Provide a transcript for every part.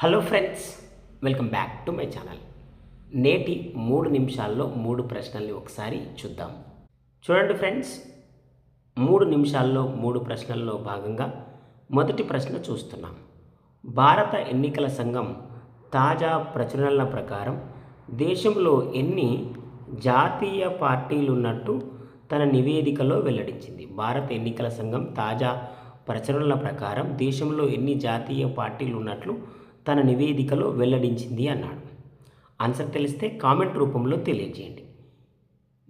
Hello friends welcome back to my channel నేటి మూడు నిమిషాల్లో మూడు ప్రశ్నల్ని ఒకసారి చూద్దాం. చూడండి ఫ్రెండ్స్ మూడు నిమిషాల్లో మూడు ప్రశ్నల్లో భాగంగా మొదటి ప్రశ్న చూస్తున్నాం. భారత ఎన్నికల సంఘం తాజా ప్రచురణల ప్రకారం దేశంలో ఎన్ని జాతీయ పార్టీలు ఉన్నట్టు తన నివేదికలో వెల్లడించింది. భారత ఎన్నికల సంఘం తాజా ప్రచురణల ప్రకారం దేశంలో ఎన్ని జాతీయ పార్టీలు ఉన్నట్లు తన నివేదికలో వెల్లడించింది అన్నాడు. ఆన్సర్ తెలిస్తే కామెంట్ రూపంలో తెలియజేయండి.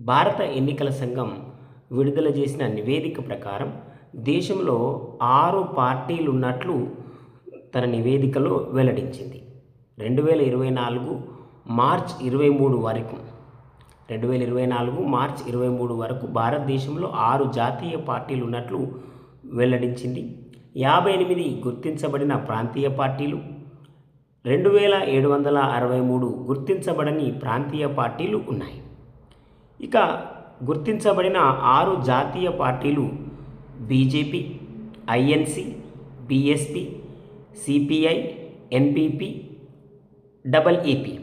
భారత ఎన్నికల సంఘం విడుదల చేసిన నివేదిక ప్రకారం దేశంలో ఆరు పార్టీలు ఉన్నట్లు తన నివేదికలో వెల్లడించింది. రెండు వేల ఇరవై నాలుగు మార్చ్ ఇరవై మూడు వరకు రెండు వేల ఇరవై నాలుగు మార్చ్ ఇరవై మూడు వరకు భారతదేశంలో ఆరు జాతీయ పార్టీలు ఉన్నట్లు వెల్లడించింది. యాభై ఎనిమిది గుర్తించబడిన ప్రాంతీయ పార్టీలు రెండు వేల ఏడు వందల అరవై మూడు గుర్తించబడని ప్రాంతీయ పార్టీలు ఉన్నాయి. ఇక గుర్తించబడిన ఆరు జాతీయ పార్టీలు BJP INC BSP CPI NPP double EP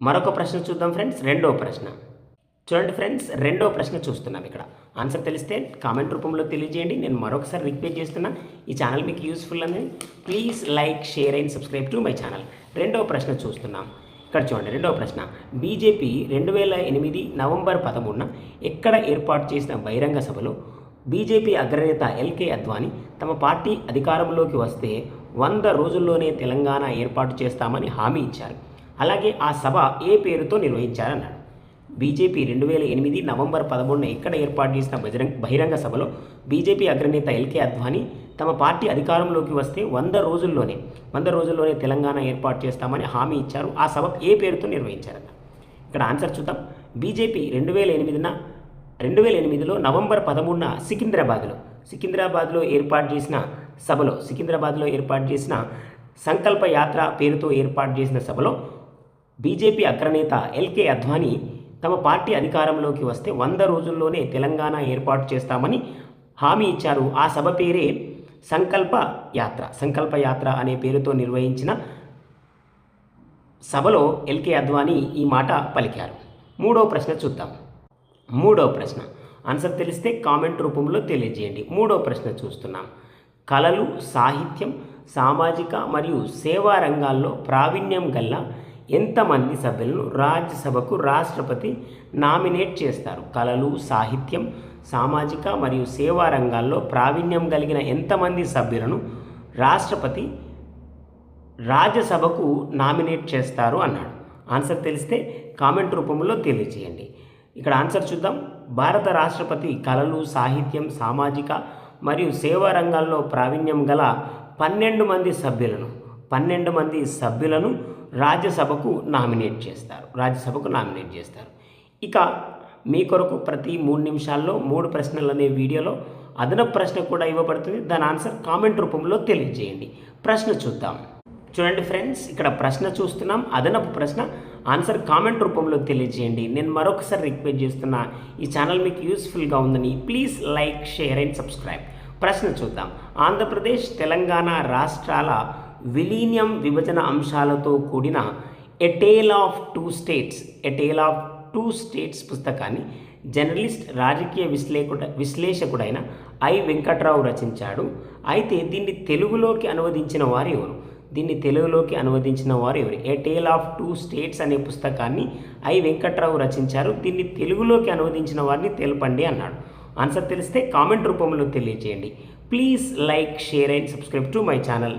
మరొక ప్రశ్న చూద్దాం ఫ్రెండ్స్. రెండో ప్రశ్న. చూడండి ఫ్రెండ్స్ రెండో ప్రశ్న చూస్తున్నాం ఇక్కడ. ఆన్సర్ తెలిస్తే కామెంట్ రూపంలో తెలియజేయండి. నేను మరొకసారి రిక్వెస్ట్ చేస్తున్నా ఈ ఛానల్ మీకు యూస్ఫుల్ అని. Please like share and subscribe to my channel రెండో ప్రశ్న చూస్తున్నాం. ఇక్కడ చూడండి రెండవ ప్రశ్న. బీజేపీ రెండు వేల ఎనిమిది నవంబర్ పదమూడున ఎక్కడ ఏర్పాటు చేసిన బహిరంగ సభలో బీజేపీ అగ్రనేత ఎల్కే అద్వానీ తమ పార్టీ అధికారంలోకి వస్తే వంద రోజుల్లోనే తెలంగాణ ఏర్పాటు చేస్తామని హామీ ఇచ్చారు. అలాగే ఆ సభ ఏ పేరుతో నిర్వహించారన్నాడు. బీజేపీ రెండు వేల ఎనిమిది నవంబర్ పదమూడున ఎక్కడ ఏర్పాటు చేసిన బహిరంగ బహిరంగ సభలో బీజేపీ అగ్రనేత ఎల్కే అద్వానీ తమ పార్టీ అధికారంలోకి వస్తే వంద రోజుల్లోనే వంద రోజుల్లోనే తెలంగాణ ఏర్పాటు చేస్తామని హామీ ఇచ్చారు. ఆ సభ ఏ పేరుతో నిర్వహించారన్న ఇక్కడ ఆన్సర్ చూద్దాం. బీజేపీ రెండు వేల ఎనిమిదిన రెండు వేల ఎనిమిదిలో నవంబర్ పదమూడున సికింద్రాబాద్లో సికింద్రాబాద్లో ఏర్పాటు చేసిన సభలో సికింద్రాబాద్లో ఏర్పాటు చేసిన సంకల్ప యాత్ర పేరుతో ఏర్పాటు చేసిన సభలో బీజేపీ అగ్రనేత ఎల్కే అద్వానీ తమ పార్టీ అధికారంలోకి వస్తే వంద రోజుల్లోనే తెలంగాణ ఏర్పాటు చేస్తామని హామీ ఇచ్చారు. ఆ సభ పేరే సంకల్ప యాత్ర. సంకల్ప యాత్ర అనే పేరుతో నిర్వహించిన సభలో ఎల్కే అద్వానీ ఈ మాట పలికారు. మూడో ప్రశ్న చూద్దాం. మూడో ప్రశ్న. ఆన్సర్ తెలిస్తే కామెంట్ రూపంలో తెలియజేయండి. మూడో ప్రశ్న చూస్తున్నాం. కళలు సాహిత్యం సామాజిక మరియు సేవా రంగాల్లో ప్రావీణ్యం గల్లా ఎంతమంది సభ్యులను రాజ్యసభకు రాష్ట్రపతి నామినేట్ చేస్తారు? కళలు సాహిత్యం సామాజిక మరియు సేవా రంగాల్లో ప్రావీణ్యం కలిగిన ఎంతమంది సభ్యులను రాష్ట్రపతి రాజ్యసభకు నామినేట్ చేస్తారు? అన్నాడు. ఆన్సర్ తెలిస్తే కామెంట్ రూపంలో తెలియజేయండి. ఇక్కడ ఆన్సర్ చూద్దాం. భారత రాష్ట్రపతి కళలు సాహిత్యం సామాజిక మరియు సేవా రంగాల్లో ప్రావీణ్యం గల పన్నెండు మంది సభ్యులను పన్నెండు మంది సభ్యులను రాజ్యసభకు నామినేట్ చేస్తారు. రాజ్యసభకు నామినేట్ చేస్తారు. ఇక మీ కొరకు ప్రతి మూడు నిమిషాల్లో మూడు ప్రశ్నలు అనే వీడియోలో అదనపు ప్రశ్న కూడా ఇవ్వబడుతుంది. దాని ఆన్సర్ కామెంట్ రూపంలో తెలియజేయండి. ప్రశ్న చూద్దాం. చూడండి ఫ్రెండ్స్ ఇక్కడ ప్రశ్న చూస్తున్నాం. అదనపు ప్రశ్న ఆన్సర్ కామెంట్ రూపంలో తెలియజేయండి. నేను మరొకసారి రిక్వెస్ట్ చేస్తున్నా ఈ ఛానల్ మీకు యూస్ఫుల్గా ఉందని please like share and subscribe. ప్రశ్న చూద్దాం. ఆంధ్రప్రదేశ్ తెలంగాణ రాష్ట్రాల విలీనం విభజన అంశాలతో కూడిన a tale of two states a tale of two states పుస్తకాన్ని జర్నలిస్ట్ రాజకీయ విశ్లేకుడ విశ్లేషకుడైన ఐ వెంకట్రావు రచించాడు. అయితే దీన్ని తెలుగులోకి అనువదించిన వారు ఎవరు? దీన్ని తెలుగులోకి అనువదించిన వారు ఎవరు? A tale of two states అనే పుస్తకాన్ని ఐ వెంకట్రావు రచించారు. దీన్ని తెలుగులోకి అనువదించిన వారిని తెలపండి అన్నాడు. ఆన్సర్ తెలిస్తే కామెంట్ రూపంలో తెలియజేయండి. Please like share and subscribe to my channel.